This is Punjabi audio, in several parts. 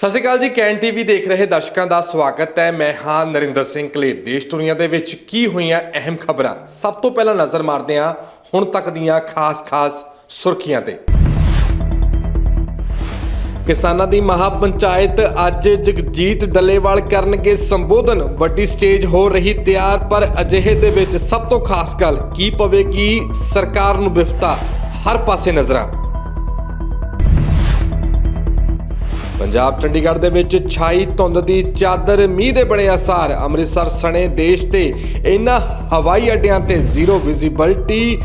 ਸਤਿ ਸ਼੍ਰੀ ਅਕਾਲ ਜੀ, ਕੈਨ ਟੀਵੀ ਦੇਖ ਰਹੇ ਦਰਸ਼ਕਾਂ ਦਾ ਸਵਾਗਤ ਹੈ। ਮੈਂ ਹਾਂ ਨਰਿੰਦਰ ਸਿੰਘ ਕਲੇਰ। ਦੇਸ਼ ਦੁਨੀਆ ਦੇ ਵਿੱਚ ਕੀ ਹੋਈਆਂ ਅਹਿਮ ਖਬਰਾਂ? ਸਭ ਤੋਂ ਪਹਿਲਾਂ ਨਜ਼ਰ ਮਾਰਦੇ ਹਾਂ ਹੁਣ ਤੱਕ ਦੀਆਂ ਖਾਸ-ਖਾਸ ਸੁਰਖੀਆਂ ਤੇ। ਕਿਸਾਨਾਂ ਦੀ ਮਹਾ ਪੰਚਾਇਤ ਅੱਜ ਜਗਜੀਤ ਡੱਲੇਵਾਲ ਕਰਨਗੇ ਸੰਬੋਧਨ। ਵੱਡੀ ਸਟੇਜ ਹੋ ਰਹੀ ਤਿਆਰ, ਪਰ ਅਜਿਹੇ ਦੇ ਵਿੱਚ ਸਭ ਤੋਂ ਖਾਸ ਗੱਲ, ਕੀ ਪਵੇਗੀ ਸਰਕਾਰ ਨੂੰ ਵਿਫਤਾ ਹਰ ਪਾਸੇ ਨਜ਼ਰਾਂ। ਪੰਜਾਬ ਚੰਡੀਗੜ੍ਹ ਦੇ ਵਿੱਚ ਛਾਈ ਧੁੰਦ ਦੀ ਚਾਦਰ ਮੀਂਹ ਦੇ ਬਣੇ ਅਸਾਰ, ਅੰਮ੍ਰਿਤਸਰ ਸਣੇ ਦੇਸ਼ ਦੇ ਇਨ੍ਹਾਂ ਹਵਾਈ ਅੱਡਿਆਂ ਤੇ ਜ਼ੀਰੋ ਵਿਜ਼ਿਬਿਲਟੀ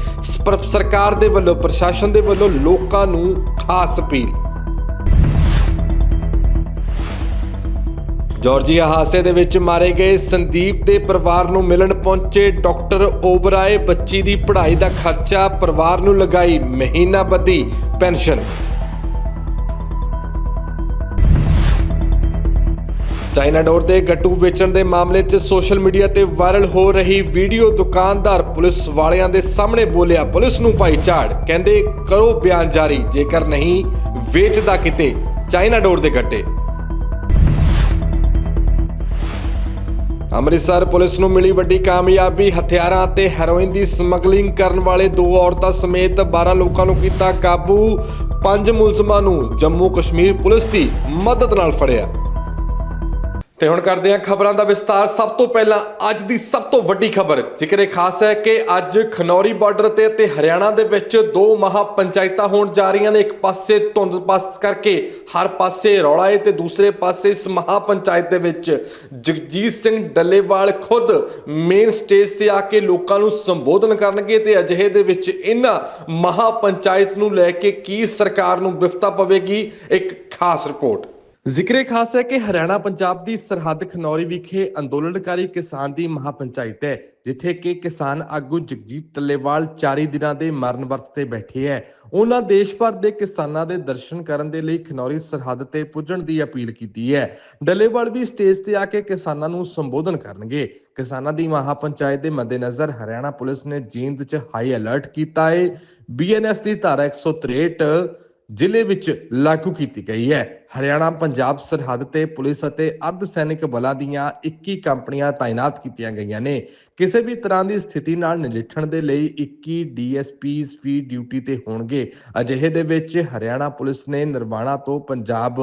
ਸਰਕਾਰ ਦੇ ਵੱਲੋਂ, ਪ੍ਰਸ਼ਾਸਨ ਦੇ ਵੱਲੋਂ ਲੋਕਾਂ ਨੂੰ ਖਾਸ ਅਪੀਲ। ਜਾਰਜੀਆ ਹਾਦਸੇ ਦੇ ਵਿੱਚ ਮਾਰੇ ਗਏ ਸੰਦੀਪ ਦੇ ਪਰਿਵਾਰ ਨੂੰ ਮਿਲਣ ਪਹੁੰਚੇ ਡਾਕਟਰ ਓਬਰਾਏ ਬੱਚੀ ਦੀ ਪੜ੍ਹਾਈ ਦਾ ਖਰਚਾ ਪਰਿਵਾਰ ਨੂੰ ਲਗਾਈ ਮਹੀਨਾ ਬੱਧੀ ਪੈਨਸ਼ਨ। ਚਾਈਨਾ ਡੋਰ ਦੇ ਗੱਟੂ ਵੇਚਣ ਦੇ ਮਾਮਲੇ 'ਚ ਸੋਸ਼ਲ ਮੀਡੀਆ ਤੇ ਵਾਇਰਲ ਹੋ ਰਹੀ ਵੀਡੀਓ ਦੁਕਾਨਦਾਰ ਪੁਲਿਸ ਵਾਲਿਆਂ ਦੇ ਸਾਹਮਣੇ ਬੋਲਿਆ, ਪੁਲਿਸ ਨੂੰ ਭਾਈ ਝਾੜ। ਕਹਿੰਦੇ, ਕਰੋ ਬਿਆਨ ਜਾਰੀ, ਜੇਕਰ ਨਹੀਂ, ਵੇਚਦਾ ਕਿਤੇ? ਚਾਈਨਾ ਡੋਰ ਦੇ ਗੱਟੇ। ਅੰਮ੍ਰਿਤਸਰ ਪੁਲਿਸ ਨੂੰ ਮਿਲੀ ਵੱਡੀ ਕਾਮਯਾਬੀ। ਹਥਿਆਰਾਂ ਅਤੇ ਹੈਰੋਇਨ ਦੀ ਸਮਗਲਿੰਗ ਕਰਨ ਵਾਲੇ ਦੋ ਔਰਤਾਂ ਸਮੇਤ 12 ਲੋਕਾਂ ਨੂੰ ਕੀਤਾ ਕਾਬੂ। ਪੰਜ ਮੁਲਜ਼ਮਾਂ ਨੂੰ ਜੰਮੂ ਕਸ਼ਮੀਰ ਪੁਲਿਸ ਦੀ ਮਦਦ ਨਾਲ ਫੜਿਆ। ਤੇ ਹੁਣ ਕਰਦੇ ਹਾਂ ਖਬਰਾਂ ਦਾ ਵਿਸਤਾਰ। ਸਭ ਤੋਂ ਪਹਿਲਾਂ ਅੱਜ ਦੀ ਸਭ ਤੋਂ ਵੱਡੀ ਖਬਰ। ਜ਼ਿਕਰੇ ਖਾਸ ਹੈ ਕਿ ਅੱਜ ਖਨੌਰੀ ਬਾਰਡਰ ਤੇ ਤੇ ਹਰਿਆਣਾ ਦੇ ਵਿੱਚ ਦੋ ਮਹਾ ਪੰਚਾਇਤਾਂ ਹੋਣ ਜਾ ਰਹੀਆਂ ਨੇ। ਇੱਕ ਪਾਸੇ ਧੁੰਦ ਪਾਸ ਕਰਕੇ ਹਰ ਪਾਸੇ ਰੌਲਾ ਹੈ ਤੇ ਦੂਸਰੇ ਪਾਸੇ ਇਸ ਮਹਾ ਪੰਚਾਇਤ ਦੇ ਵਿੱਚ ਜਗਜੀਤ ਸਿੰਘ ਡੱਲੇਵਾਲ ਖੁਦ ਮੇਨ ਸਟੇਜ ਤੇ ਆ ਕੇ ਲੋਕਾਂ ਨੂੰ ਸੰਬੋਧਨ ਕਰਨਗੇ ਤੇ ਅਜਿਹੇ ਦੇ ਵਿੱਚ ਇਹਨਾਂ ਮਹਾ ਪੰਚਾਇਤ ਨੂੰ ਲੈ ਕੇ ਕੀ ਸਰਕਾਰ ਨੂੰ ਵਿਫਤਾ ਪਵੇਗੀ, ਇੱਕ ਖਾਸ ਰਿਪੋਰਟ। ਜ਼ਿਕਰੇ ਖਾਸ ਹੈ ਕਿ ਹਰਿਆਣਾ ਪੰਜਾਬ ਦੀ ਸਰਹੱਦ ਖਨੌਰੀ ਵਿਖੇ ਅੰਦੋਲਨਕਾਰੀ ਕਿਸਾਨ ਦੀ ਮਹਾਪੰਚਾਇਤ ਹੈ, ਜਿੱਥੇ ਕਿ ਕਿਸਾਨ ਆਗੂ ਜਗਜੀਤ ਟੱਲੇਵਾਲ 4 ਦਿਨਾਂ ਦੇ ਮਰਨ ਵਰਤ ਤੇ ਬੈਠੇ ਹੈ। ਉਹਨਾਂ ਦੇਸ਼ ਭਰ ਦੇ ਕਿਸਾਨਾਂ ਦੇ ਦਰਸ਼ਨ ਕਰਨ ਦੇ ਲਈ ਖਨੌਰੀ ਸਰਹੱਦ ਤੇ ਪੁੱਜਣ ਦੀ ਅਪੀਲ ਕੀਤੀ ਹੈ। ਡੱਲੇਵਾਲ ਵੀ ਸਟੇਜ ਤੇ ਆ ਕੇ ਕਿਸਾਨਾਂ ਨੂੰ ਸੰਬੋਧਨ ਕਰਨਗੇ। ਕਿਸਾਨਾਂ ਦੀ ਮਹਾਪੰਚਾਇਤ ਦੇ ਮੱਦੇਨਜ਼ਰ ਹਰਿਆਣਾ ਪੁਲਿਸ ਨੇ ਜੀਂਦ 'ਚ ਹਾਈ ਅਲਰਟ ਕੀਤਾ ਹੈ ਬੀਐਨਐਸ ਦੀ ਧਾਰਾ 163 ਜ਼ਿਲ੍ਹੇ ਵਿੱਚ ਲਾਗੂ ਕੀਤੀ ਗਈ ਹੈ। ਹਰਿਆਣਾ, ਪੰਜਾਬ ਸਰਹੱਦ ਤੇ ਪੁਲਿਸ ਅਤੇ ਅਰਧ ਸੈਨਿਕ ਬਲਾਂ ਦੀਆਂ 21 ਕੰਪਨੀਆਂ ਤਾਇਨਾਤ ਕੀਤੀਆਂ ਗਈਆਂ ਨੇ। ਕਿਸੇ ਵੀ ਤਰ੍ਹਾਂ ਦੀ ਸਥਿਤੀ ਨਾਲ ਨਜਿੱਠਣ ਦੇ ਲਈ 21 ਡੀਐਸਪੀਸ ਵੀ ਡਿਊਟੀ ਤੇ ਹੋਣਗੇ। ਅਜਿਹੇ ਦੇ ਵਿੱਚ ਹਰਿਆਣਾ ਪੁਲਿਸ ਨੇ ਨਿਰਵਾਣਾ ਤੋਂ ਪੰਜਾਬ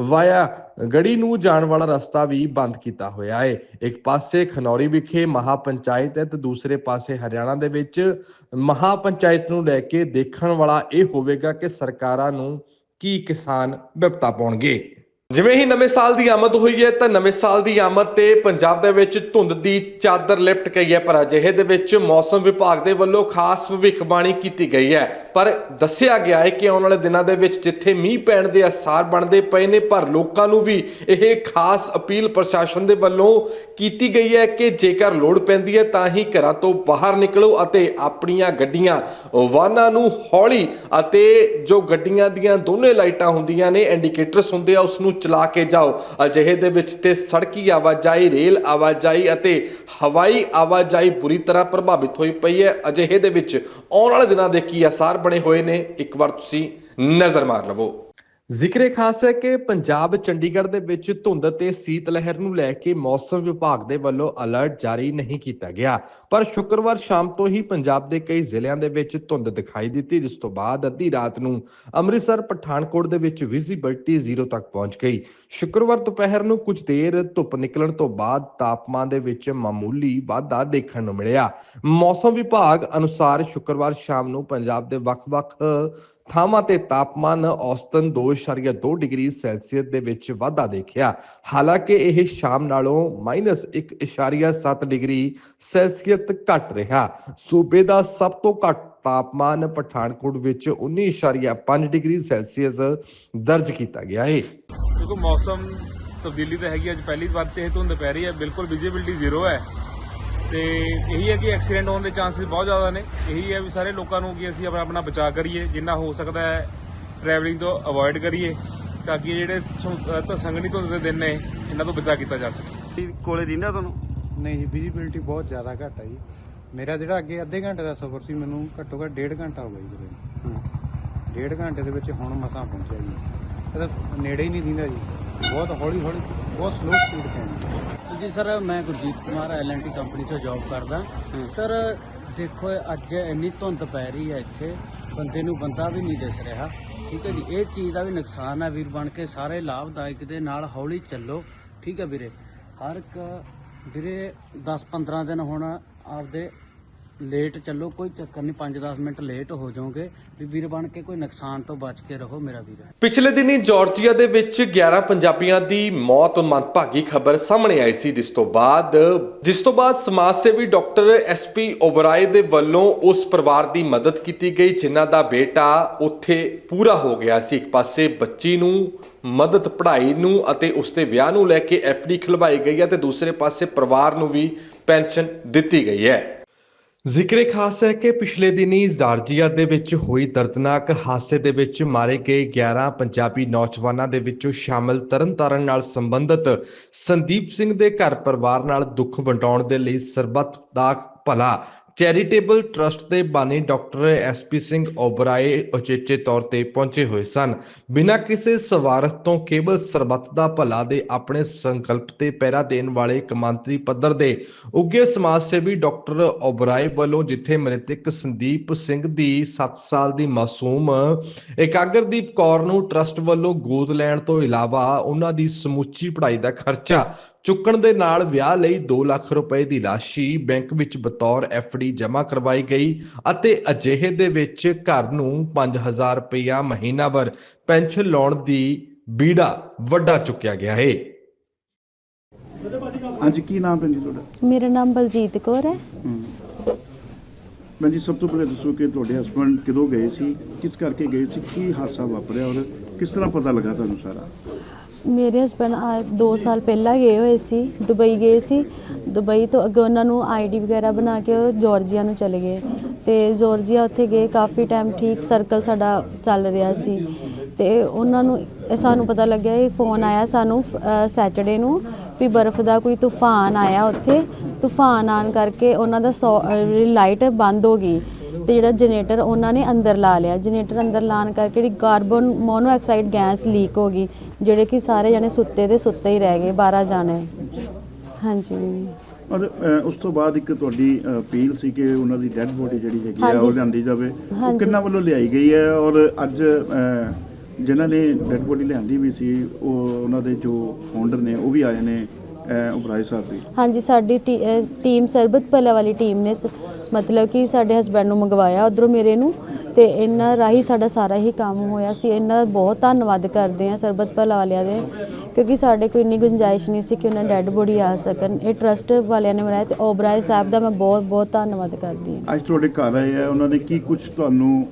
ਵਾਇਆ ਗੜੀ ਨੂੰ ਜਾਣ ਵਾਲਾ ਰਸਤਾ ਵੀ ਬੰਦ ਕੀਤਾ ਹੋਇਆ ਹੈ ਇੱਕ ਪਾਸੇ ਖਨੌਰੀ ਵਿਖੇ ਮਹਾਪੰਚਾਇਤ ਹੈ ਤੇ ਦੂਸਰੇ ਪਾਸੇ ਹਰਿਆਣਾ ਦੇ ਵਿੱਚ ਮਹਾਪੰਚਾਇਤ ਨੂੰ ਲੈ ਕੇ ਦੇਖਣ ਵਾਲਾ ਇਹ ਹੋਵੇਗਾ ਕਿ ਸਰਕਾਰਾਂ ਨੂੰ ਕੀ ਕਿਸਾਨ ਵਿਪਤਾ ਪਾਉਣਗੇ? ਜਿਵੇਂ ਹੀ ਨਵੇਂ ਸਾਲ ਦੀ ਆਮਦ ਹੋਈ ਹੈ ਤਾਂ ਨਵੇਂ ਸਾਲ ਦੀ ਆਮਦ ਤੇ ਪੰਜਾਬ ਦੇ ਵਿੱਚ ਧੁੰਦ ਦੀ ਚਾਦਰ ਲਿਪਟ ਗਈ ਹੈ, ਪਰ ਅਜਿਹੇ ਦੇ ਵਿੱਚ ਮੌਸਮ ਵਿਭਾਗ ਦੇ ਵੱਲੋਂ ਖਾਸ ਭਵਿੱਖਬਾਣੀ ਕੀਤੀ ਗਈ ਹੈ। ਪਰ ਦੱਸਿਆ ਗਿਆ ਹੈ ਕਿ ਆਉਣ ਵਾਲੇ ਦਿਨਾਂ ਦੇ ਵਿੱਚ ਜਿੱਥੇ ਮੀਂਹ ਪੈਣ ਦੇ ਅਸਾਰ ਬਣਦੇ ਪਏ ਨੇ, ਪਰ ਲੋਕਾਂ ਨੂੰ ਵੀ ਇਹ ਖਾਸ ਅਪੀਲ ਪ੍ਰਸ਼ਾਸਨ ਦੇ ਵੱਲੋਂ ਕੀਤੀ ਗਈ ਹੈ ਕਿ ਜੇਕਰ ਲੋੜ ਪੈਂਦੀ ਹੈ ਤਾਂ ਹੀ ਘਰਾਂ ਤੋਂ ਬਾਹਰ ਨਿਕਲੋ ਅਤੇ ਆਪਣੀਆਂ ਗੱਡੀਆਂ, ਵਾਹਨਾਂ ਨੂੰ ਹੌਲੀ ਅਤੇ ਜੋ ਗੱਡੀਆਂ ਦੀਆਂ ਦੋਨੇ ਲਾਈਟਾਂ ਹੁੰਦੀਆਂ ਨੇ, ਇੰਡੀਕੇਟਰਸ ਹੁੰਦੇ ਆ ਉਸ ਨੂੰ ਚਲਾ ਕੇ ਜਾਓ। ਅਜਿਹੇ ਦੇ ਵਿੱਚ ਤੇ ਸੜਕੀ ਆਵਾਜਾਈ, ਰੇਲ ਆਵਾਜਾਈ ਅਤੇ ਹਵਾਈ ਆਵਾਜਾਈ ਬੁਰੀ ਤਰ੍ਹਾਂ ਪ੍ਰਭਾਵਿਤ ਹੋਈ ਪਈ ਹੈ। ਅਜਿਹੇ ਦੇ ਵਿੱਚ ਆਉਣ ਵਾਲੇ ਦਿਨਾਂ ਦੇ ਕੀ ਅਸਾਰ ਬਣੇ ਹੋਏ ਨੇ? ਇੱਕ ਵਾਰ ਤੁਸੀਂ ਨਜ਼ਰ ਮਾਰ ਲਵੋ। ਜ਼ਿਕਰੇ ਖਾਸ ਹੈ ਕਿ ਪੰਜਾਬ ਚੰਡੀਗੜ੍ਹ ਦੇ ਵਿੱਚ ਧੁੰਦ ਤੇ ਸੀਤ ਲਹਿਰ ਨੂੰ ਲੈ ਕੇ ਮੌਸਮ ਵਿਭਾਗ ਦੇ ਵੱਲੋਂ ਅਲਰਟ ਜਾਰੀ ਨਹੀਂ ਕੀਤਾ ਗਿਆ। ਪਰ ਸ਼ੁੱਕਰਵਾਰ ਸ਼ਾਮ ਤੋਂ ਹੀ ਪੰਜਾਬ ਦੇ ਕਈ ਜ਼ਿਲ੍ਹਿਆਂ ਦੇ ਵਿੱਚ ਧੁੰਦ ਦਿਖਾਈ ਦਿੱਤੀ, ਜਿਸ ਤੋਂ ਬਾਅਦ ਅੱਧੀ ਰਾਤ ਨੂੰ ਅੰਮ੍ਰਿਤਸਰ, ਪਠਾਨਕੋਟ ਦੇ ਵਿੱਚ ਵਿਜ਼ਿਬਿਲਟੀ ਜ਼ੀਰੋ ਤੱਕ ਪਹੁੰਚ ਗਈ। ਸ਼ੁੱਕਰਵਾਰ ਦੁਪਹਿਰ ਨੂੰ ਕੁਝ ਦੇਰ ਧੁੱਪ ਨਿਕਲਣ ਤੋਂ ਬਾਅਦ ਤਾਪਮਾਨ ਦੇ ਵਿੱਚ ਮਾਮੂਲੀ ਵਾਧਾ ਦੇਖਣ ਨੂੰ ਮਿਲਿਆ। ਮੌਸਮ ਵਿਭਾਗ ਅਨੁਸਾਰ ਸ਼ੁੱਕਰਵਾਰ ਸ਼ਾਮ ਨੂੰ ਪੰਜਾਬ ਦੇ ਵੱਖ-ਵੱਖ ਥਾਵਾਂ ਤੇ ਤਾਪਮਾਨ ਔਸਤਨ 2.2 ਡਿਗਰੀ ਸੈਲਸੀਅਸ ਦੇ ਵਿੱਚ ਵਾਧਾ ਦੇਖਿਆ। ਹਾਲਾਂਕਿ ਇਹ ਸ਼ਾਮ ਨਾਲੋਂ -1.7 ਡਿਗਰੀ ਸੈਲਸੀਅਸ ਘੱਟ ਰਿਹਾ। ਸੂਬੇ ਦਾ ਸਭ ਤੋਂ ਘੱਟ ਤਾਪਮਾਨ ਪਠਾਨਕੋਟ ਵਿੱਚ 19.5 ਡਿਗਰੀ ਸੈਲਸੀਅਸ ਦਰਜ ਕੀਤਾ ਗਿਆ ਹੈ। ਕਿਉਂਕਿ ਮੌਸਮ ਤਬਦੀਲੀ ਤਾਂ ਹੈਗੀ ਅੱਜ ਪਹਿਲੀ ਵਾਰ ਤੇ ਇਹ ਧੁੰਦ ਪੈ ਰਹੀ ਹੈ। ਬਿਲਕੁਲ ਵਿਜ਼ਿਬਿਲਟੀ ਜ਼ੀਰੋ ਹੈ। ਤੇ ਇਹੀ ਹੈ ਕਿ ਐਕਸੀਡੈਂਟ ਹੋਣ ਦੇ ਚਾਂਸਸ ਬਹੁਤ ਜ਼ਿਆਦਾ ਨੇ। ਇਹੀ ਹੈ ਵੀ ਸਾਰੇ ਲੋਕਾਂ ਨੂੰ ਕਿ ਅਸੀਂ ਆਪਣਾ ਆਪਣਾ ਬਚਾਅ ਕਰੀਏ ਜਿੰਨਾ ਹੋ ਸਕਦਾ ਹੈ ਟਰੈਵਲਿੰਗ ਤੋਂ ਅਵੋਇਡ ਕਰੀਏ ਤਾਂ ਕਿ ਜਿਹੜੇ ਤਾਂ ਸੰਗਣੀ ਧੁੰਦ ਦੇ ਦਿਨ ਨੇ ਇਹਨਾਂ ਤੋਂ ਬਚਾਅ ਕੀਤਾ ਜਾ ਸਕੇ। ਕੋਲੇ ਦਿੰਦਾ ਤੁਹਾਨੂੰ? ਨਹੀਂ ਜੀ ਵਿਜ਼ਿਬਿਲਟੀ ਬਹੁਤ ਜ਼ਿਆਦਾ ਘੱਟ ਹੈ ਜੀ। ਮੇਰਾ ਜਿਹੜਾ ਅੱਗੇ ਅੱਧੇ ਘੰਟੇ ਦਾ ਸਫ਼ਰ ਸੀ ਮੈਨੂੰ ਘੱਟੋ ਘੱਟ ਡੇਢ ਘੰਟਾ ਹੋ ਗਿਆ ਜੀ ਵੀਰੇ। ਡੇਢ ਘੰਟੇ ਦੇ ਵਿੱਚ ਹੁਣ ਮਸਾਂ ਪਹੁੰਚਿਆ ਜੀ। ਇਹ ਤਾਂ ਨੇੜੇ ਹੀ ਨਹੀਂ ਦਿੰਦਾ ਜੀ। ਬਹੁਤ ਹੌਲੀ ਹੌਲੀ ਬਹੁਤ ਸਲੋ ਸਪੀਡ ਤੇ ਜੀ ਸਰ ਮੈਂ Gurjeet Kumar L N T company 'ਚ ਜੌਬ ਕਰਦਾ। ਸਰ ਦੇਖੋ ਅੱਜ ਇੰਨੀ ਧੁੰਦ ਪੈ ਰਹੀ ਹੈ ਇੱਥੇ ਬੰਦੇ ਨੂੰ ਬੰਦਾ ਵੀ ਨਹੀਂ ਦਿਸ ਰਿਹਾ। ਠੀਕ ਹੈ ਜੀ ਇਹ ਚੀਜ਼ ਦਾ ਵੀ ਨੁਕਸਾਨ ਹੈ ਵੀਰ ਬਣ ਕੇ ਸਾਰੇ ਲਾਭਦਾਇਕ ਦੇ ਨਾਲ ਹੌਲੀ ਚੱਲੋ। ਠੀਕ ਹੈ ਵੀਰੇ ਹਰ ਇੱਕ ਵੀਰੇ 10-15 ਦਿਨ ਹੁਣ ਆਪਦੇ ਲੇਟ ਚੱਲੋ, ਕੋਈ ਚੱਕਰ ਨਹੀਂ 5-10 ਮਿੰਟ ਲੇਟ ਹੋ ਜਾਓਗੇ। ਵੀ ਵੀਰ ਬਣ ਕੇ ਕੋਈ ਨੁਕਸਾਨ ਤੋਂ ਬਚ ਕੇ ਰਹੋ, ਮੇਰਾ ਵੀਰ। ਪਿਛਲੇ ਦਿਨੀ ਜਾਰਜੀਆ ਦੇ ਵਿੱਚ 11 ਪੰਜਾਬੀਆਂ ਦੀ ਮੌਤ ਮੰਦਭਾਗੀ ਖਬਰ ਸਾਹਮਣੇ ਆਈ ਸੀ, ਜਿਸ ਤੋਂ ਬਾਅਦ, ਜਿਸ ਤੋਂ ਬਾਅਦ ਸਮਾਜ ਸੇਵੀ ਡਾਕਟਰ ਐਸਪੀ ਓਬਰਾਏ ਦੇ ਵੱਲੋਂ ਉਸ ਪਰਿਵਾਰ ਦੀ ਮਦਦ ਕੀਤੀ ਗਈ, ਜਿਨ੍ਹਾਂ ਦਾ ਬੇਟਾ ਉੱਥੇ ਪੂਰਾ ਹੋ ਗਿਆ ਸੀ। ਇੱਕ ਪਾਸੇ ਬੱਚੀ ਨੂੰ ਮਦਦ, ਪੜ੍ਹਾਈ ਨੂੰ ਅਤੇ ਉਸ ਦੇ ਵਿਆਹ ਨੂੰ ਲੈ ਕੇ ਐਫਡੀ ਖਲਵਾਈ ਗਈ ਹੈ ਤੇ ਦੂਸਰੇ ਪਾਸੇ ਪਰਿਵਾਰ ਨੂੰ ਵੀ ਪੈਨਸ਼ਨ ਦਿੱਤੀ ਗਈ ਹੈ। ਜ਼ਿਕਰੇ ਖਾਸ ਹੈ ਕਿ ਪਿਛਲੇ ਦਿਨੀ ਜਾਰਜੀਆ ਦੇ ਵਿੱਚ ਹੋਈ ਦਰਦਨਾਕ ਹਾਦਸੇ ਦੇ ਵਿੱਚ ਮਾਰੇ ਗਏ 11 ਪੰਜਾਬੀ ਨੌਜਵਾਨਾਂ ਦੇ ਵਿੱਚੋਂ ਸ਼ਾਮਲ ਤਰਨਤਾਰਨ ਨਾਲ ਸੰਬੰਧਿਤ ਸੰਦੀਪ ਸਿੰਘ ਦੇ ਘਰ ਪਰਿਵਾਰ ਨਾਲ ਦੁੱਖ ਵੰਡਾਉਣ ਦੇ ਲਈ ਸਰਬੱਤ ਦਾ ਭਲਾ ਚੈਰੀਟੇਬਲ ਟਰਸਟ ਦੇ ਬਾਨੀ doctor S P Singh Oberoi ਉਚੇਚੇ ਤੌਰ ਤੇ ਪਹੁੰਚੇ ਹੋਏ ਸਨ। ਬਿਨਾਂ ਕਿਸੇ ਸਵਾਰਥ ਤੋਂ ਕੇਵਲ ਸਰਬੱਤ ਦਾ ਭਲਾ ਦੇ ਆਪਣੇ ਸੰਕਲਪ ਤੇ ਪਹਿਰਾ ਦੇਣ ਵਾਲੇ ਕਮਾਂਤਰੀ ਪੱਧਰ ਦੇ ਉੱਗੇ ਸਮਾਜ ਸੇਵੀ ਡਾਕਟਰ ਓਬਰਾਏ ਵੱਲੋਂ ਜਿੱਥੇ ਮ੍ਰਿਤਕ ਸੰਦੀਪ ਸਿੰਘ ਦੀ 7 ਸਾਲ ਦੀ ਮਾਸੂਮ ਇਕਾਗਰਦੀਪ ਕੌਰ ਨੂੰ ਟਰਸਟ ਵੱਲੋਂ ਗੋਦ ਲੈਣ ਤੋਂ ਇਲਾਵਾ ਉਹਨਾਂ ਦੀ ਸਮੁੱਚੀ ਪੜ੍ਹਾਈ ਦਾ ਖਰਚਾ ਚੁੱਕਣ ਦੇ ਨਾਲ ਵਿਆਹ ਲਈ 2 ਲੱਖ ਰੁਪਏ ਦੀ ਰਾਸ਼ੀ ਬੈਂਕ ਵਿੱਚ ਬਤੌਰ ਡੀ ਜਮ੍ਹਾਂ ਕਰਵਾਈ ਗਈ ਅਤੇ ਅਜਿਹੇ ਦੇ ਵਿੱਚ ਘਰ ਨੂੰ 5000 ਰੁਪਇਆ ਮਹੀਨਾਵਾਰ ਪੈਨਸ਼ਨ ਲਾਉਣ ਦੀ ਬੀੜਾ ਵੱਡਾ ਚੁੱਕਿਆ ਗਿਆ ਹੈ। ਹਾਂਜੀ ਕੀ ਨਾਮ ਹੈ ਜੀ ਤੁਹਾਡਾ? ਮੇਰਾ ਨਾਮ ਬਲਜੀਤ ਕੌਰ ਹੈ। ਮੈਂ ਜੀ ਸਭ ਤੋਂ ਪਹਿਲੇ ਦੱਸੋ ਕਿ ਤੁਹਾਡੇ ਹਸਬੰਡ ਕਿਦੋਂ ਗਏ ਸੀ? ਕਿਸ ਕਰਕੇ ਗਏ ਸੀ? ਕੀ ਹਾਦਸਾ ਵਾਪਰਿਆ ਔਰ ਕਿਸ ਤਰ੍ਹਾਂ ਪਤਾ ਲੱਗਾ ਤੁਹਾਨੂੰ ਸਾਰਾ? ਮੇਰੇ ਹਸਬੰਡ 2 ਸਾਲ ਪਹਿਲਾਂ ਗਏ ਹੋਏ ਸੀ, ਦੁਬਈ ਗਏ ਸੀ। ਦੁਬਈ ਤੋਂ ਅੱਗੇ ਉਹਨਾਂ ਨੂੰ ਆਈਡੀ ਵਗੈਰਾ ਬਣਾ ਕੇ ਉਹ ਜਾਰਜੀਆ ਨੂੰ ਚਲੇ ਗਏ। ਤੇ ਜਾਰਜੀਆ ਉੱਥੇ ਗਏ, ਕਾਫੀ ਟਾਈਮ ਠੀਕ ਸਰਕਲ ਸਾਡਾ ਚੱਲ ਰਿਹਾ ਸੀ। ਤੇ ਉਹਨਾਂ ਨੂੰ ਸਾਨੂੰ ਪਤਾ ਲੱਗਿਆ, ਇਹ ਫੋਨ ਆਇਆ ਸਾਨੂੰ ਸੈਟਰਡੇ ਨੂੰ ਵੀ ਬਰਫ਼ ਦਾ ਕੋਈ ਤੂਫਾਨ ਆਇਆ ਉੱਥੇ। ਤੂਫਾਨ ਆਣ ਕਰਕੇ ਉਹਨਾਂ ਦਾ ਲਾਈਟ ਬੰਦ ਹੋ ਗਈ। ਤੇ ਜਿਹੜਾ ਜਨਰੇਟਰ ਉਹਨਾਂ ਨੇ ਅੰਦਰ ਲਾ ਲਿਆ। ਜਨਰੇਟਰ ਅੰਦਰ ਲਾਣ ਕਰਕੇ ਜਿਹੜੀ ਕਾਰਬਨ ਮੋਨੋਆਕਸਾਈਡ ਗੈਸ ਲੀਕ ਹੋ ਗਈ ਜਿਹੜੇ ਕਿ ਸਾਰੇ ਜਣੇ ਸੁੱਤੇ ਦੇ ਸੁੱਤੇ ਹੀ ਰਹਿ ਗਏ 12 ਜਾਣੇ। ਹਾਂਜੀ। ਔਰ ਅ, ਉਸ ਤੋਂ ਬਾਅਦ ਇੱਕ ਤੁਹਾਡੀ ਅਪੀਲ ਸੀ ਕਿ ਉਹਨਾਂ ਦੀ ਡੈੱਡ ਬੋਡੀ ਜਿਹੜੀ ਹੈਗੀ ਆ ਹਾਂਜੀ। ਉਹ ਲਿਆਂਦੀ ਜਾਵੇ। ਉਹ ਹਾਂਜੀ। ਕਿੰਨਾ ਵੱਲੋਂ ਲਿਆਈ ਗਈ ਹੈ? ਔਰ ਅੱਜ ਅ, ਜਿਨ੍ਹਾਂ ਨੇ ਡੈੱਡ ਬੋਡੀ ਲਿਆਂਦੀ ਵੀ ਸੀ ਉਹ ਉਹਨਾਂ ਦੇ ਜੋ ਫਾਊਂਡਰ ਨੇ ਉਹ ਵੀ ਆਏ ਨੇ ਅ, ਸਾਹਿਬ ਵੀ। ਹਾਂਜੀ ਸਾਡੀ ਟੀ- ਅਹ ਟੀਮ ਸਰਬਤ ਭਲਾ ਵਾਲੀ ਟੀਮ ਨੇ ਸ- ਮਤਲਬ ਕਿ ਸਾਡੇ ਹਸਬੰਡ ਨੂੰ ਮੰਗਵਾਇਆ ਉਧਰੋਂ ਮੇਰੇ ਨੂੰ ਤੇ ਇਹਨਾਂ ਰਾਹੀਂ ਸਾਡਾ ਸਾਰਾ ਹੀ ਕੰਮ ਹੋਇਆ ਸੀ। ਇਹਨਾਂ ਦਾ ਬਹੁਤ ਧੰਨਵਾਦ ਕਰਦੇ ਆ ਸਰਬਤ ਭਲਾ ਵਾਲਿਆਂ ਦੇ, ਕਿਉਂਕਿ ਸਾਡੇ ਕੋਈ ਇੰਨੀ ਗੁੰਜਾਇਸ਼ ਨਹੀਂ ਸੀ ਕਿ ਉਹਨਾਂ ਡੈੱਡ ਬੋਡੀ ਆ ਸਕਣ। ਇਹ ਟਰਸਟ ਵਾਲਿਆਂ ਨੇ ਬਣਾਇਆ ਤੇ ਓਬਰਾਏ ਸਾਹਿਬ ਦਾ ਮੈਂ ਬਹੁਤ ਬਹੁਤ ਧੰਨਵਾਦ ਕਰਦੀ ਹਾਂ। ਅੱਜ ਤੁਹਾਡੇ ਘਰ ਆਏ ਆ, ਉਹਨਾਂ ਨੇ ਕੀ ਕੁਝ ਤੁਹਾਨੂੰ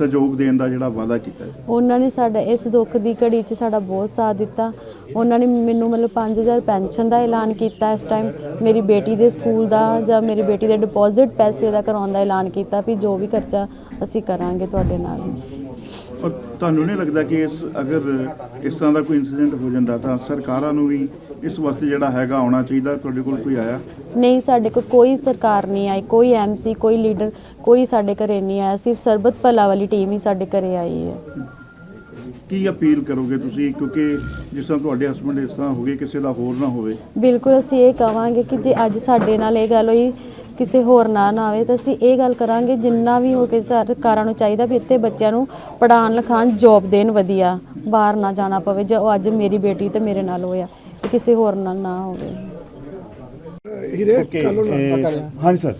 ਸਹਿਯੋਗ ਦੇਣ ਦਾ ਜਿਹੜਾ ਵਾਅਦਾ ਕੀਤਾ ਹੈ? ਉਹਨਾਂ ਨੇ ਸਾਡਾ ਇਸ ਦੁੱਖ ਦੀ ਘੜੀ 'ਚ ਸਾਡਾ ਬਹੁਤ ਸਾਥ ਦਿੱਤਾ। ਉਹਨਾਂ ਨੇ ਮੈਨੂੰ ਮਤਲਬ 5000 ਪੈਨਸ਼ਨ ਦਾ ਐਲਾਨ ਕੀਤਾ ਇਸ ਟਾਈਮ ਮੇਰੀ ਬੇਟੀ ਦੇ ਸਕੂਲ ਦਾ ਜਾਂ ਮੇਰੀ ਬੇਟੀ ਦੇ ਡਿਪੋਜ਼ਿਟ ਪੈਸੇ ਦਾ ਕਰਾਉਣ ਦਾ ਐਲਾਨ ਕੀਤਾ ਵੀ ਜੋ ਵੀ ਖਰਚਾ ਅਸੀਂ ਕਰਾਂਗੇ ਤੁਹਾਡੇ ਨਾਲ। ਔਰ ਤੁਹਾਨੂੰ ਨਹੀਂ ਲੱਗਦਾ ਕਿ ਇਸ ਅਗਰ ਇਸ ਤਰ੍ਹਾਂ ਦਾ ਕੋਈ ਇਨਸੀਡੈਂਟ ਹੋ ਜਾਂਦਾ ਤਾਂ ਸਰਕਾਰਾਂ ਨੂੰ ਵੀ ਇਸ ਵਾਸਤੇ ਜਿਹੜਾ ਹੈਗਾ ਆਉਣਾ ਚਾਹੀਦਾ ਤੁਹਾਡੇ ਕੋਲ ਕੋਈ ਆਇਆ? ਨਹੀਂ ਸਾਡੇ ਕੋਲ ਕੋਈ ਸਰਕਾਰ ਨਹੀਂ ਆਈ ਕੋਈ ਐਮਸੀ ਕੋਈ ਲੀਡਰ ਕੋਈ ਸਾਡੇ ਘਰੇ ਨਹੀਂ ਆਇਆ। ਸਿਰਫ ਸਰਬਤ ਭਲਾ ਵਾਲੀ ਟੀਮ ਹੀ ਸਾਡੇ ਘਰੇ ਆਈ ਹੈ। ਕੀ ਅਪੀਲ ਕਰੋਗੇ ਤੁਸੀਂ? ਕਿਉਂਕਿ ਜਿਸ ਤਰ੍ਹਾਂ ਤੁਹਾਡੇ ਹਸਬੰਡ ਇਸ ਤਰ੍ਹਾਂ ਹੋ ਗਏ ਕਿਸੇ ਦਾ ਹੋਰ ਨਾ ਹੋਵੇ। ਬਿਲਕੁਲ ਅਸੀਂ ਇਹ ਕਵਾਂਗੇ ਕਿ ਜੇ ਅੱਜ ਸਾਡੇ ਨਾਲ ਇਹ ਗੱਲ ਹੋਈ ਕਿਸੇ ਹੋਰ ਨਾਲ ਨਾ ਆਵੇ ਤਾਂ ਅਸੀਂ ਇਹ ਗੱਲ ਕਰਾਂਗੇ ਜਿੰਨਾ ਵੀ ਹੋ ਕੇ ਸਰਕਾਰਾਂ ਨੂੰ ਚਾਹੀਦਾ ਵੀ ਇੱਥੇ ਬੱਚਿਆਂ ਨੂੰ ਪੜਾਉਣ ਲਿਖਾਉਣ ਜੋਬ ਦੇਣ ਵਧੀਆ। ਬਾਹਰ ਨਾ ਜਾਣਾ ਪਵੇ ਜੋ ਅੱਜ ਮੇਰੀ ਬੇਟੀ ਤੇ ਮੇਰੇ ਨਾਲ ਹੋਇਆ। ਤੇ ਕਿਸੇ ਹੋਰ ਨਾਲ ਨਾ ਹੋਵੇ। ਹਾਂਜੀ ਸਰ।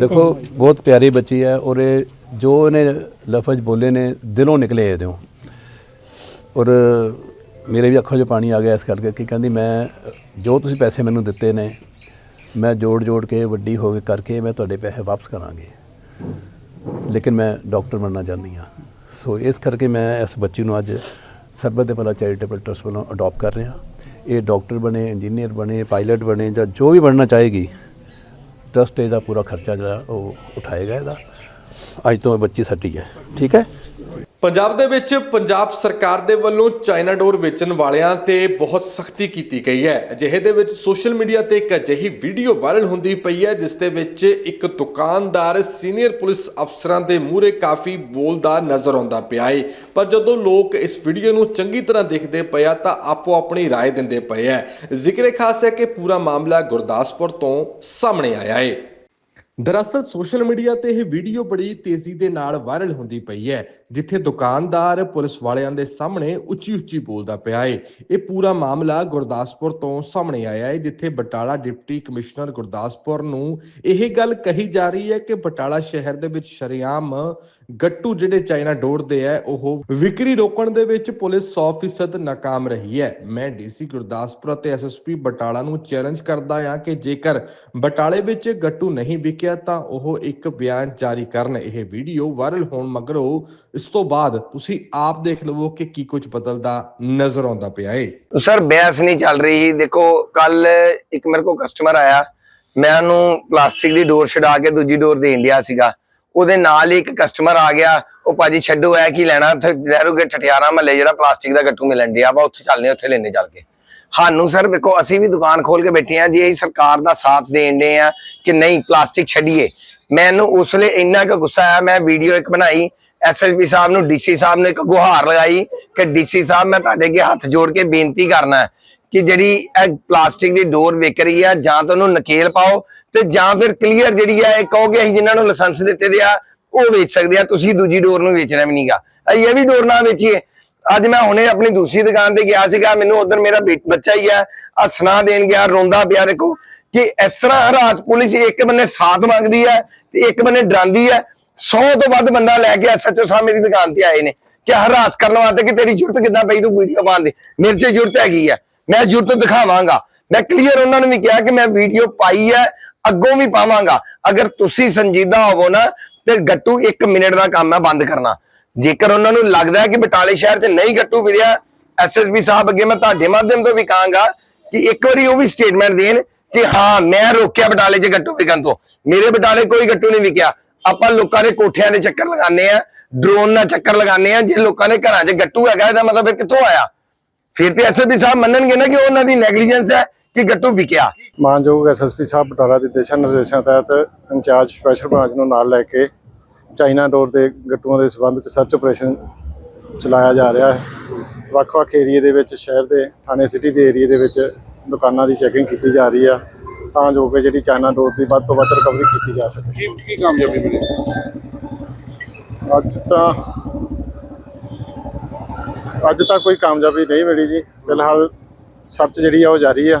ਦੇਖੋ ਬਹੁਤ ਪਿਆਰੀ ਬੱਚੀ ਹੈ ਔਰ ਇਹ ਜੋ ਇਹਨੇ ਲਫ਼ਜ਼ ਬੋਲੇ ਨੇ ਦਿਲੋਂ ਨਿਕਲੇ ਇਹਦੇ ਔਰ ਮੇਰੇ ਵੀ ਅੱਖਾਂ 'ਚ ਪਾਣੀ ਆ ਗਿਆ ਇਸ ਕਰਕੇ ਕਿ ਕਹਿੰਦੀ ਮੈਂ ਜੋ ਤੁਸੀਂ ਪੈਸੇ ਮੈਨੂੰ ਦਿੱਤੇ ਨੇ ਮੈਂ ਜੋੜ ਜੋੜ ਕੇ ਵੱਡੀ ਹੋ ਕੇ ਕਰਕੇ ਮੈਂ ਤੁਹਾਡੇ ਪੈਸੇ ਵਾਪਸ ਕਰਾਂਗੀ। ਲੇਕਿਨ ਮੈਂ ਡਾਕਟਰ ਬਣਨਾ ਚਾਹੁੰਦੀ ਹਾਂ। ਸੋ ਇਸ ਕਰਕੇ ਮੈਂ ਇਸ ਬੱਚੀ ਨੂੰ ਅੱਜ ਸਰਬਤ ਦੇ ਭਲਾ ਚੈਰੀਟੇਬਲ ਟਰਸਟ ਵੱਲੋਂ ਅਡਾਪਟ ਕਰ ਰਿਹਾ। ਇਹ ਡਾਕਟਰ ਬਣੇ, ਇੰਜੀਨੀਅਰ ਬਣੇ, ਪਾਇਲਟ ਬਣੇ ਜਾਂ ਜੋ ਵੀ ਬਣਨਾ ਚਾਹੇਗੀ ਟਰਸਟ ਇਹਦਾ ਪੂਰਾ ਖਰਚਾ ਜਿਹੜਾ ਉਹ ਉਠਾਏਗਾ ਇਹਦਾ। ਅੱਜ ਤੋਂ ਇਹ ਬੱਚੀ ਸੱਟੀ ਹੈ, ਠੀਕ ਹੈ? ਪੰਜਾਬ ਦੇ ਵਿੱਚ ਪੰਜਾਬ ਸਰਕਾਰ ਦੇ ਵੱਲੋਂ ਚਾਈਨਾ ਡੋਰ ਵੇਚਣ ਵਾਲਿਆਂ ਤੇ ਬਹੁਤ ਸਖਤੀ ਕੀਤੀ ਗਈ ਹੈ ਅਜਿਹੇ ਦੇ ਵਿੱਚ ਸੋਸ਼ਲ ਮੀਡੀਆ ਤੇ ਇੱਕ ਅਜਿਹੀ ਵੀਡੀਓ ਵਾਇਰਲ ਹੁੰਦੀ ਪਈ ਹੈ ਜਿਸ ਦੇ ਵਿੱਚ ਇੱਕ ਦੁਕਾਨਦਾਰ ਸੀਨੀਅਰ ਪੁਲਿਸ ਅਫਸਰਾਂ ਦੇ ਮੂਹਰੇ ਕਾਫੀ ਬੋਲਦਾ ਨਜ਼ਰ ਆਉਂਦਾ ਪਿਆ ਹੈ ਪਰ ਜਦੋਂ ਲੋਕ ਇਸ ਵੀਡੀਓ ਨੂੰ ਚੰਗੀ ਤਰ੍ਹਾਂ ਦੇਖਦੇ ਪਏ ਆ ਤਾਂ ਆਪੋ ਆਪਣੀ رائے ਦਿੰਦੇ ਪਏ ਹੈ ਜ਼ਿਕਰ ਖਾਸ ਹੈ ਕਿ ਪੂਰਾ ਮਾਮਲਾ ਗੁਰਦਾਸਪੁਰ ਤੋਂ ਸਾਹਮਣੇ ਆਇਆ ਹੈ ਦਰਅਸਲ ਸੋਸ਼ਲ ਮੀਡੀਆ ਤੇ ਇਹ ਵੀਡੀਓ ਬੜੀ ਤੇਜ਼ੀ ਦੇ ਨਾਲ ਵਾਇਰਲ ਹੁੰਦੀ ਪਈ ਹੈ, ਜਿੱਥੇ ਦੁਕਾਨਦਾਰ, ਪੁਲਿਸ ਵਾਲਿਆਂ ਦੇ ਸਾਹਮਣੇ ਉੱਚੀ ਉੱਚੀ ਬੋਲਦਾ ਪਿਆ ਹੈ ਇਹ ਪੂਰਾ ਮਾਮਲਾ ਗੁਰਦਾਸਪੁਰ ਤੋਂ ਸਾਹਮਣੇ ਆਇਆ ਹੈ ਜਿੱਥੇ ਬਟਾਲਾ ਡਿਪਟੀ ਕਮਿਸ਼ਨਰ ਗੁਰਦਾਸਪੁਰ ਨੂੰ ਇਹ ਗੱਲ ਕਹੀ ਜਾ ਰਹੀ ਹੈ ਕਿ ਬਟਾਲਾ ਸ਼ਹਿਰ ਦੇ ਵਿੱਚ ਸ਼ਰੇਆਮ ਗੱਟੂ ਜਿਹੜੇ ਚਾਈਨਾ ਡੋਰਦੇ ਆ, ਉਹ ਵਿਕਰੀ ਰੋਕਣ ਦੇ ਵਿੱਚ ਪੁਲਿਸ 100% ਨਾਕਾਮ ਰਹੀ ਹੈ। ਮੈਂ ਡੀਸੀ ਗੁਰਦਾਸਪੁਰ ਅਤੇ ਐਸਐਸਪੀ ਬਟਾਲਾ ਨੂੰ ਚੈਲੰਜ ਕਰਦਾ ਹਾਂ ਕਿ ਜੇਕਰ ਬਟਾਲੇ ਵਿੱਚ ਗੱਟੂ ਨਹੀਂ ਵਿਕਿਆ, ਤਾਂ ਉਹ ਇੱਕ ਬਿਆਨ ਜਾਰੀ ਕਰਨ। ਇਹ ਵੀਡੀਓ ਵਾਇਰਲ ਹੋਣ ਮਗਰੋਂ ਇਸ ਤੋਂ ਬਾਅਦ ਤੁਸੀਂ ਆਪ ਦੇਖ ਲਵੋ ਕਿ ਕੀ ਕੁਝ ਬਦਲਦਾ ਨਜ਼ਰ ਆਉਂਦਾ ਪਿਆ ਏ। ਸਰ, ਬਹਿਸ ਨਹੀਂ ਚੱਲ ਰਹੀ। ਦੇਖੋ, ਕੱਲ ਇੱਕ ਮੇਰੇ ਕੋਲ ਕਸਟਮਰ ਆਇਆ। ਮੈਂ ਉਹਨੂੰ ਪਲਾਸਟਿਕ ਦੀ ਡੋਰ ਛਡਾ ਕੇ ਦੂਜੀ ਡੋਰ ਦੇਣ ਲਿਆ ਸੀਗਾ। ਉਹਦੇ ਨਾਲ ਹੀ ਇੱਕ ਕਸਟਮਰ ਆ ਗਿਆ। ਉਹ ਭਾਜੀ ਛੱਡੋ ਐ ਕੀ ਲੈਣਾ? ਉੱਥੇ ਨਹਿਰੂਗੇ ਠਠਿਆਰਾ ਮਹੱਲੇ ਜਿਹੜਾ ਪਲਾਸਟਿਕ ਦਾ ਗੱਟੂ ਮਿਲਣ ਡਿਆ ਵਾ, ਉੱਥੇ ਚੱਲਨੇ ਉੱਥੇ ਲੈਣੇ ਚੱਲ ਕੇ। ਸਾਨੂੰ ਸਰ ਵੇਖੋ, ਅਸੀਂ ਵੀ ਦੁਕਾਨ ਖੋਲ ਕੇ ਬੈਠੇ ਆ ਜੀ ਅਸੀਂ ਸਰਕਾਰ ਦਾ ਸਾਥ ਦੇਣ ਦੇ ਆ ਕਿ ਨਹੀਂ, ਪਲਾਸਟਿਕ ਛੱਡੀਏ, ਮੈਨੂੰ ਉਸ ਵੇਲੇ ਇੰਨਾ ਕੁ ਗੁੱਸਾ ਆਇਆ, ਮੈਂ ਵੀਡੀਓ ਇੱਕ ਬਣਾਈ ਐਸਐਸਪੀ ਸਾਹਿਬ ਨੂੰ ਡੀਸੀ ਸਾਹਿਬ ਨੇ ਇੱਕ ਗੁਹਾਰ ਲਗਾਈ ਕਿ ਡੀਸੀ ਸਾਹਿਬ ਮੈਂ ਤੁਹਾਡੇ ਅੱਗੇ ਹੱਥ ਜੋੜ ਕੇ ਬੇਨਤੀ ਕਰਨਾ ਕਿ ਜਿਹੜੀ ਇਹ ਪਲਾਸਟਿਕ ਦੀ ਡੋਰ ਵਿਕ ਰਹੀ ਆ, ਜਾਂ ਤਾਂ ਉਹਨੂੰ ਨਕੇਲ ਪਾਓ ਤੇ ਜਾਂ ਫਿਰ ਕਲੀਅਰ ਜਿਹੜੀ ਹੈ ਇਹ ਕਹੋਗੇ ਅਸੀਂ ਜਿਨ੍ਹਾਂ ਨੂੰ ਲਾਇਸੈਂਸ ਦਿੱਤੇ ਦੇ ਆ, ਉਹ ਵੇਚ ਸਕਦੇ ਆ। ਤੁਸੀਂ ਦੂਜੀ ਡੋਰ ਨੂੰ ਵੇਚਣਾ ਵੀ ਨਹੀਂਗਾ। ਅਸੀਂ ਇਹ ਵੀ ਡੋਰ ਨਾ ਵੇਚੀਏ। ਅੱਜ ਮੈਂ ਹੁਣੇ ਆਪਣੀ ਦੂਸਰੀ ਦੁਕਾਨ ਤੇ ਗਿਆ ਸੀਗਾ, ਮੈਨੂੰ ਉਧਰ ਮੇਰਾ ਬੱਚਾ ਹੀ ਆ ਆ ਸੁਣਾ ਦੇਣ ਗਿਆ, ਰੋਂਦਾ ਪਿਆ ਦੇਖੋ ਕਿ ਇਸ ਤਰ੍ਹਾਂ ਹਰਾਸ ਪੁਲਿਸ ਇੱਕ ਬੰਨੇ ਸਾਥ ਮੰਗਦੀ ਹੈ ਤੇ ਇੱਕ ਬੰਨੇ ਡਰਾਂਦੀ ਹੈ 100 ਤੋਂ ਵੱਧ ਬੰਦਾ ਲੈ ਕੇ ਐਸਐਚਓ ਸਾਹਿਬ ਮੇਰੀ ਦੁਕਾਨ ਤੇ ਆਏ ਨੇ। ਕਿ ਹਰਾਸ ਕਰਨ ਵਾਸਤੇ ਕਿ ਤੇਰੀ ਜੁਰਤ ਕਿੱਦਾਂ ਪਈ ਤੂੰ ਵੀਡੀਓ ਪਾਉਣ ਦੀ? ਮੇਰੇ 'ਚ ਜੁਰਤ ਹੈਗੀ ਹੈ ਮੈਂ ਜੁਰਤ ਦਿਖਾਵਾਂਗਾ। ਮੈਂ ਕਲੀਅਰ ਉਹਨਾਂ ਨੂੰ ਵੀ ਕਿਹਾ ਕਿ ਮੈਂ ਵੀਡੀਓ ਪਾਈ ਹੈ ਅੱਗੋਂ ਵੀ ਪਾਵਾਂਗਾ। ਅਗਰ ਤੁਸੀਂ ਸੰਜੀਦਾ ਹੋਵੋ ਨਾ, ਤੇ ਗੱਟੂ 1 ਮਿੰਟ ਦਾ ਕੰਮ ਹੈ ਬੰਦ ਕਰਨਾ। ਜੇਕਰ ਉਹਨਾਂ ਨੂੰ ਲੱਗਦਾ ਹੈ ਕਿ ਬਟਾਲੇ ਸ਼ਹਿਰ 'ਚ ਨਹੀਂ ਗੱਟੂ ਵਿਰਿਆ ਐਸਐਸਪੀ ਸਾਹਿਬ ਅੱਗੇ ਮੈਂ ਤੁਹਾਡੇ ਮਾਧਿਅਮ ਤੋਂ ਵੀ ਕਹਾਂਗਾ ਕਿ ਇੱਕ ਵਾਰੀ ਉਹ ਵੀ ਸਟੇਟਮੈਂਟ ਦੇਣ ਕਿ ਹਾਂ, ਮੈਂ ਰੋਕਿਆ ਬਟਾਲੇ 'ਚ ਗੱਟੂ ਵਿਕਣ ਤੋਂ। ਮੇਰੇ ਬਟਾਲੇ ਕੋਈ ਗੱਟੂ ਨਹੀਂ ਵਿਕਿਆ। ਆਪਾਂ ਲੋਕਾਂ ਦੇ ਕੋਠਿਆਂ ਦੇ ਚੱਕਰ ਲਗਾਉਂਦੇ ਆ ਡਰੋਨ ਨਾਲ ਚੱਕਰ ਲਗਾਉਂਦੇ ਆ ਜੇ ਲੋਕਾਂ ਦੇ ਘਰਾਂ 'ਚ ਗੱਟੂ ਹੈਗਾ, ਇਹਦਾ ਮਤਲਬ ਫਿਰ ਕਿੱਥੋਂ ਆਇਆ? ਫਿਰ ਤੇ ਐਸਐਸਪੀ ਸਾਹਿਬ ਮੰਨਣਗੇ ਨਾ ਕਿ ਉਹਨਾਂ ਦੀ ਨੈਗਲੀਜੈਂਸ ਹੈ। ਕਿ ਗੱਟੂ ਵਿਕਿਆ? ਮਾਨਯੋਗ ਐਸਐਸਪੀ ਸਾਹਿਬ ਬਟਾਲਾ ਦੇ ਦਿਸ਼ਾ ਨਿਰਦੇਸ਼ਾਂ ਤਹਿਤ ਇੰਚਾਰਜ ਸਪੈਸ਼ਲ ਬ੍ਰਾਂਚ ਨੂੰ ਨਾਲ ਲੈ ਕੇ ਚਾਈਨਾ ਡੋਰ ਦੇ ਗੱਟੂਆਂ ਦੇ ਸਬੰਧ ਚ ਸਰਚ ਆਪਰੇਸ਼ਨ ਚਲਾਇਆ ਜਾ ਰਿਹਾ ਹੈ। ਵੱਖ-ਵੱਖ ਏਰੀਏ ਦੇ ਵਿੱਚ ਸ਼ਹਿਰ ਦੇ ਥਾਣੇ ਸਿਟੀ ਦੇ ਏਰੀਏ ਦੇ ਵਿੱਚ ਦੁਕਾਨਾਂ ਦੀ ਚੈਕਿੰਗ ਕੀਤੀ ਜਾ ਰਹੀ ਆ ਤਾਂ ਜੋ ਕਿ ਜਿਹੜੀ ਚਾਈਨਾ ਡੋਰ ਦੀ ਵੱਧ ਤੋਂ ਵੱਧ ਰਿਕਵਰੀ ਕੀਤੀ ਜਾ ਸਕੇ। ਕੀ ਕੀ ਕਾਮਯਾਬੀ ਮਿਲੀ ਅੱਜ ਤਾਂ ਅੱਜ ਤਾਂ ਕੋਈ ਕਾਮਯਾਬੀ ਨਹੀਂ ਮਿਲੀ ਜੀ। ਫਿਲਹਾਲ ਸਰਚ ਜਿਹੜੀ ਆ ਉਹ ਜਾਰੀ ਆ।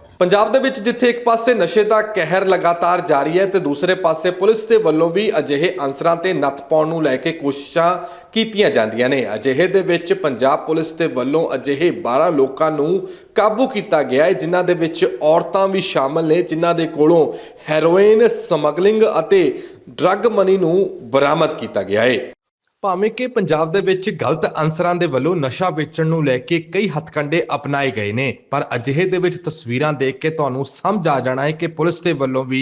ਪੰਜਾਬ ਦੇ ਵਿੱਚ ਜਿੱਥੇ ਇੱਕ ਪਾਸੇ ਨਸ਼ੇ ਦਾ ਕਹਿਰ ਲਗਾਤਾਰ ਜਾਰੀ ਹੈ ਤੇ ਦੂਸਰੇ ਪਾਸੇ ਪੁਲਿਸ ਦੇ ਵੱਲੋਂ ਵੀ ਅਜਿਹੇ ਅਨਸਰਾਂ ਤੇ ਨੱਥ ਪਾਉਣ ਨੂੰ ਲੈ ਕੇ ਕੋਸ਼ਿਸ਼ਾਂ ਕੀਤੀਆਂ ਜਾਂਦੀਆਂ ਨੇ। ਅਜਿਹੇ ਦੇ ਵਿੱਚ ਪੰਜਾਬ ਪੁਲਿਸ ਦੇ ਵੱਲੋਂ ਅਜਿਹੇ 12 ਲੋਕਾਂ ਨੂੰ ਕਾਬੂ ਕੀਤਾ ਗਿਆ ਹੈ, ਜਿਨ੍ਹਾਂ ਦੇ ਵਿੱਚ ਔਰਤਾਂ ਵੀ ਸ਼ਾਮਲ ਨੇ, ਜਿਨ੍ਹਾਂ ਦੇ ਕੋਲੋਂ ਹੈਰੋਇਨ ਸਮਗਲਿੰਗ ਅਤੇ ਡਰੱਗ ਮਨੀ ਨੂੰ ਬਰਾਮਦ ਕੀਤਾ ਗਿਆ ਹੈ। ਭਾਵੇਂ ਕਿ ਪੰਜਾਬ ਦੇ ਵਿੱਚ ਗਲਤ ਅਨਸਰਾਂ ਦੇ ਵੱਲੋਂ ਨਸ਼ਾ ਵੇਚਣ ਨੂੰ ਲੈ ਕੇ ਕਈ ਹੱਥਕੰਡੇ ਅਪਣਾਏ ਗਏ ਨੇ, ਪਰ ਅਜਿਹੇ ਦੇ ਵਿੱਚ ਤਸਵੀਰਾਂ ਦੇਖ ਕੇ ਤੁਹਾਨੂੰ ਸਮਝ ਆ ਜਾਣਾ ਹੈ ਕਿ ਪੁਲਿਸ ਦੇ ਵੱਲੋਂ ਵੀ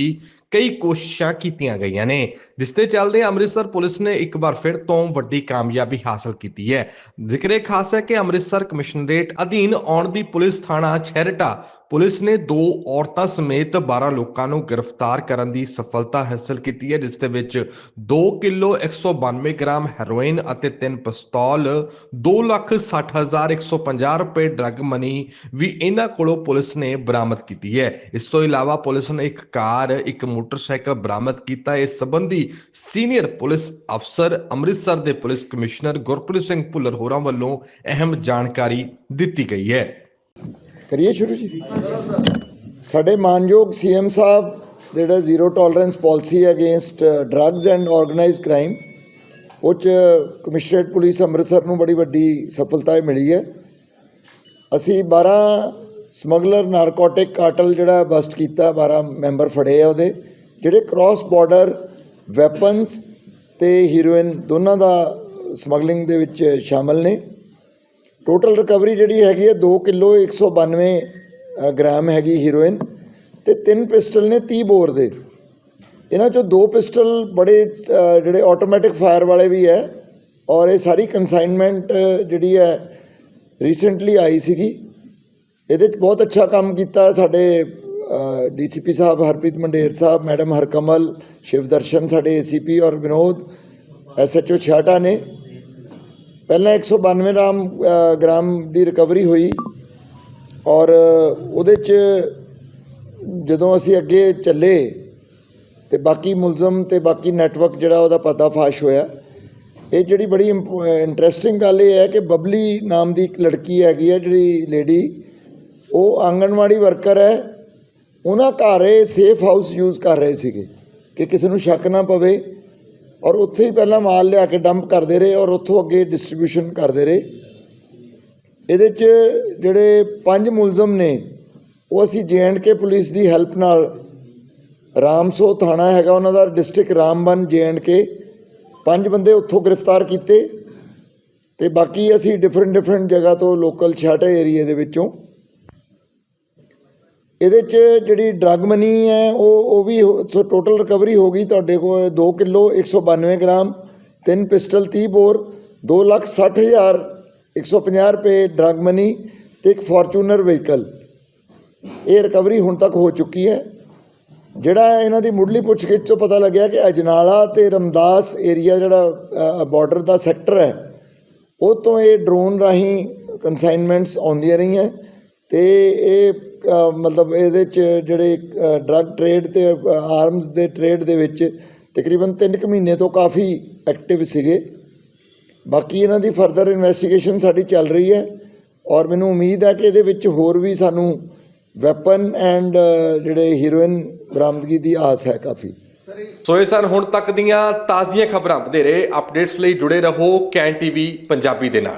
ਕਈ ਕੋਸ਼ਿਸ਼ਾਂ ਕੀਤੀਆਂ ਗਈਆਂ ਨੇ। ਜਿਸ ਤੇ ਚੱਲਦੇ ਅੰਮ੍ਰਿਤਸਰ ਪੁਲਿਸ ਨੇ ਇੱਕ ਵਾਰ ਫਿਰ ਤੋਂ ਵੱਡੀ ਕਾਮਯਾਬੀ ਹਾਸਲ ਕੀਤੀ ਹੈ। ਜ਼ਿਕਰੇ ਖਾਸ ਹੈ ਕਿ ਅੰਮ੍ਰਿਤਸਰ ਕਮਿਸ਼ਨਰੇਟ ਅਧੀਨ ਆਉਣ ਦੀ ਪੁਲਿਸ ਥਾਣਾ ਛੈਰਟਾ ਪੁਲਿਸ ਨੇ ਦੋ ਔਰਤਾਂ ਸਮੇਤ 12 ਲੋਕਾਂ ਨੂੰ ਗ੍ਰਿਫਤਾਰ ਕਰਨ ਦੀ ਸਫਲਤਾ ਹਾਸਲ ਕੀਤੀ ਹੈ, ਜਿਸ ਦੇ ਵਿੱਚ 2 ਕਿਲੋ 192 ਗ੍ਰਾਮ ਹੈਰੋਇਨ ਅਤੇ 3 ਪਿਸਤੌਲ 260150 ਰੁਪਏ ਡਰੱਗ ਮਨੀ ਵੀ ਇਹਨਾਂ ਕੋਲੋਂ ਪੁਲਿਸ ਨੇ ਬਰਾਮਦ ਕੀਤੀ ਹੈ। ਇਸ ਤੋਂ ਇਲਾਵਾ ਪੁਲਿਸ ਨੇ ਇੱਕ ਕਾਰ, ਇੱਕ ਮੋਟਰਸਾਈਕਲ ਬਰਾਮਦ ਕੀਤਾ। ਇਸ ਸੰਬੰਧੀ ਸੀਨੀਅਰ ਪੁਲਿਸ ਅਫਸਰ ਅੰਮ੍ਰਿਤਸਰ ਦੇ ਪੁਲਿਸ ਕਮਿਸ਼ਨਰ ਗੁਰਪ੍ਰੀਤ ਸਿੰਘ ਭੁੱਲਰ ਹੋਰਾਂ ਵੱਲੋਂ ਅਹਿਮ ਜਾਣਕਾਰੀ ਦਿੱਤੀ ਗਈ ਹੈ। ਕਰੀਏ ਸ਼ੁਰੂ ਜੀ? ਸਾਡੇ ਮਾਨਯੋਗ ਸੀਐਮ ਸਾਹਿਬ, ਜਿਹੜਾ zero tolerance policy against drugs and organised crime, ਉਹ 'ਚ ਕਮਿਸ਼ਨਰੇਟ ਪੁਲਿਸ ਅੰਮ੍ਰਿਤਸਰ ਨੂੰ ਬੜੀ ਵੱਡੀ ਸਫਲਤਾ ਮਿਲੀ ਹੈ। ਅਸੀਂ 12 ਸਮਗਲਰ ਨਾਰਕੋਟਿਕ ਕਾਰਟਲ ਜਿਹੜਾ ਬਸਟ ਕੀਤਾ 12 ਮੈਂਬਰ ਫੜੇ ਆ ਉਹਦੇ, ਜਿਹੜੇ ਕ੍ਰਾਸ ਬਾਰਡਰ ਵੈਪਨਸ ਤੇ ਹੀਰੋਇਨ ਦੋਨਾਂ ਦਾ ਸਮਗਲਿੰਗ ਦੇ ਵਿੱਚ ਸ਼ਾਮਲ ਨੇ। ਟੋਟਲ ਰਿਕਵਰੀ ਜਿਹੜੀ ਹੈਗੀ ਹੈ 2 ਕਿਲੋ 192 ਅ, ਗ੍ਰਾਮ ਹੈਗੀ ਹੀਰੋਇਨ ਤੇ ਤਿੰਨ ਪਿਸਟਲ ਨੇ 30 ਬੋਰ ਦੇ। ਇਹਨਾਂ ਚੋਂ ਦੋ ਪਿਸਟਲ ਬੜੇ ਜਿਹੜੇ ਆਟੋਮੈਟਿਕ ਫਾਇਰ ਵਾਲੇ ਵੀ ਹੈ ਔਰ ਇਹ ਸਾਰੀ ਕਨਸਾਈਨਮੈਂਟ ਜਿਹੜੀ ਹੈ ਰੀਸੈਂਟਲੀ ਆਈ ਸੀਗੀ। ਇਹਦੇ 'ਚ ਬਹੁਤ ਅੱਛਾ ਕੰਮ ਕੀਤਾ ਸਾਡੇ ਡੀਸੀਪੀ ਸਾਹਿਬ ਹਰਪ੍ਰੀਤ ਮੰਡੇਰ ਸਾਹਿਬ ਮੈਡਮ ਹਰਕਮਲ ਸ਼ਿਵਦਰਸ਼ਨ ਸਾਡੇ ਏਸੀਪੀ ਔਰ ਵਿਨੋਦ ਐਸਐਚਓ ਛਾਟਾ ਨੇ। ਪਹਿਲਾਂ 192 ਗ੍ਰਾਮ ਅ, ਗ੍ਰਾਮ ਦੀ ਰਿਕਵਰੀ ਹੋਈ ਔਰ ਉਹਦੇ 'ਚ ਜਦੋਂ ਅਸੀਂ ਅੱਗੇ ਚੱਲੇ ਤੇ ਬਾਕੀ ਮੁਲਜ਼ਮ ਤੇ ਬਾਕੀ ਨੈਟਵਰਕ ਜਿਹੜਾ ਉਹਦਾ ਪਤਾ ਫਾਸ਼ ਹੋਇਆ ਇਹ ਜਿਹੜੀ ਬੜੀ ਇੰਟਰਸਟਿੰਗ ਗੱਲ ਇਹ ਹੈ ਕਿ ਬਬਲੀ ਨਾਮ ਦੀ ਇੱਕ ਲੜਕੀ ਹੈਗੀ ਹੈ ਜਿਹੜੀ ਲੇਡੀ ਉਹ ਆਂਗਣਵਾੜੀ ਵਰਕਰ ਹੈ। ਉਹਨਾਂ ਘਰ ਇਹ ਸੇਫ ਹਾਊਸ ਯੂਜ਼ ਕਰ ਰਹੇ ਸੀਗੇ ਕਿ ਕਿਸੇ ਨੂੰ ਸ਼ੱਕ ਨਾ ਪਵੇ ਔਰ ਉੱਥੇ ਹੀ ਪਹਿਲਾਂ ਮਾਲ ਲਿਆ ਕੇ ਡੰਪ ਕਰਦੇ ਰਹੇ ਔਰ ਉੱਥੋਂ ਅੱਗੇ ਡਿਸਟ੍ਰੀਬਿਊਸ਼ਨ ਕਰਦੇ ਰਹੇ। ਇਹਦੇ 'ਚ ਜਿਹੜੇ ਪੰਜ ਮੁਲਜ਼ਮ ਨੇ, ਉਹ ਅਸੀਂ ਕੇ ਪੁਲਿਸ ਦੀ ਹੈਲਪ ਨਾਲ ਰਾਮਸੋ ਥਾਣਾ ਹੈਗਾ, ਉਹਨਾਂ ਦਾ ਡਿਸਟ੍ਰਿਕਟ ਰਾਮਬਨ ਕੇ ਪੰਜ ਬੰਦੇ ਉੱਥੋਂ ਗ੍ਰਿਫਤਾਰ ਕੀਤੇ ਤੇ ਬਾਕੀ ਅਸੀਂ ਡਿਫਰੈਂਟ ਡਿਫਰੈਂਟ ਜਗ੍ਹਾ ਤੋਂ ਲੋਕਲ ਛਾਟੇ ਏਰੀਏ ਦੇ ਵਿੱਚੋਂ ਇਹਦੇ 'ਚ ਜਿਹੜੀ ਡਰੱਗ ਮਨੀ ਹੈ, ਉਹ ਉਹ ਵੀ ਹੋ- ਸੋ ਟੋਟਲ ਰਿਕਵਰੀ ਹੋ ਗਈ ਤੁਹਾਡੇ ਕੋਲ 2 ਕਿਲੋ 192 ਗ੍ਰਾਮ, ਤਿੰਨ ਪਿਸਟਲ 30 ਬੋਰ 2 ਲੱਖ 60 ਹਜ਼ਾਰ 150 ਰੁਪਏ ਡਰੱਗ ਮਨੀ ਤੇ ਇੱਕ ਫੋਰਚੂਨਰ ਵਹੀਕਲ ਇਹ ਰਿਕਵਰੀ ਹੁਣ ਤੱਕ ਹੋ ਚੁੱਕੀ ਹੈ। ਜਿਹੜਾ ਇਹਨਾਂ ਦੀ ਮੁੱਢਲੀ ਪੁੱਛਗਿੱਛ ਤੋਂ ਪਤਾ ਲੱਗਿਆ ਕਿ ਅਜਨਾਲਾ ਤੇ ਰਮਦਾਸ ਏਰੀਆ ਜਿਹੜਾ ਬਾਰਡਰ ਦਾ ਸੈਕਟਰ ਹੈ, ਉਹ ਤੋਂ ਇਹ ਡਰੋਨ ਰਾਹੀਂ ਕਨਸਾਈਨਮੈਂਟਸ ਆਉਂਦੀਆਂ ਰਹੀਆਂ। ਤੇ ਇਹ ਮਤਲਬ ਇਹਦੇ ਚ ਜਿਹੜੇ ਡਰੱਗ ਟ੍ਰੇਡ ਤੇ ਆਰਮਸ ਦੇ ਟ੍ਰੇਡ ਦੇ ਵਿੱਚ ਤਕਰੀਬਨ 3 ਕੁ ਮਹੀਨੇ ਤੋਂ ਕਾਫੀ ਐਕਟਿਵ ਸੀਗੇ। ਬਾਕੀ ਇਹਨਾਂ ਦੀ ਫਰਦਰ ਇਨਵੈਸਟੀਗੇਸ਼ਨ ਸਾਡੀ ਚੱਲ ਰਹੀ ਹੈ ਔਰ ਮੈਨੂੰ ਉਮੀਦ ਹੈ ਕਿ ਇਹਦੇ ਵਿੱਚ ਹੋਰ ਵੀ ਸਾਨੂੰ ਵੈਪਨ ਐਂਡ ਜਿਹੜੇ ਹੀਰੋਇਨ ਬਰਾਮਦਗੀ ਦੀ ਆਸ ਹੈ ਕਾਫੀ। ਸੋ ਇਹ ਸਨ ਹੁਣ ਤੱਕ ਦੀਆਂ ਤਾਜ਼ੀਆਂ ਖਬਰਾਂ। ਵਧੇਰੇ ਅਪਡੇਟਸ ਲਈ ਜੁੜੇ ਰਹੋ ਕੈਨ ਟੀਵੀ ਪੰਜਾਬੀ ਦੇ ਨਾਲ।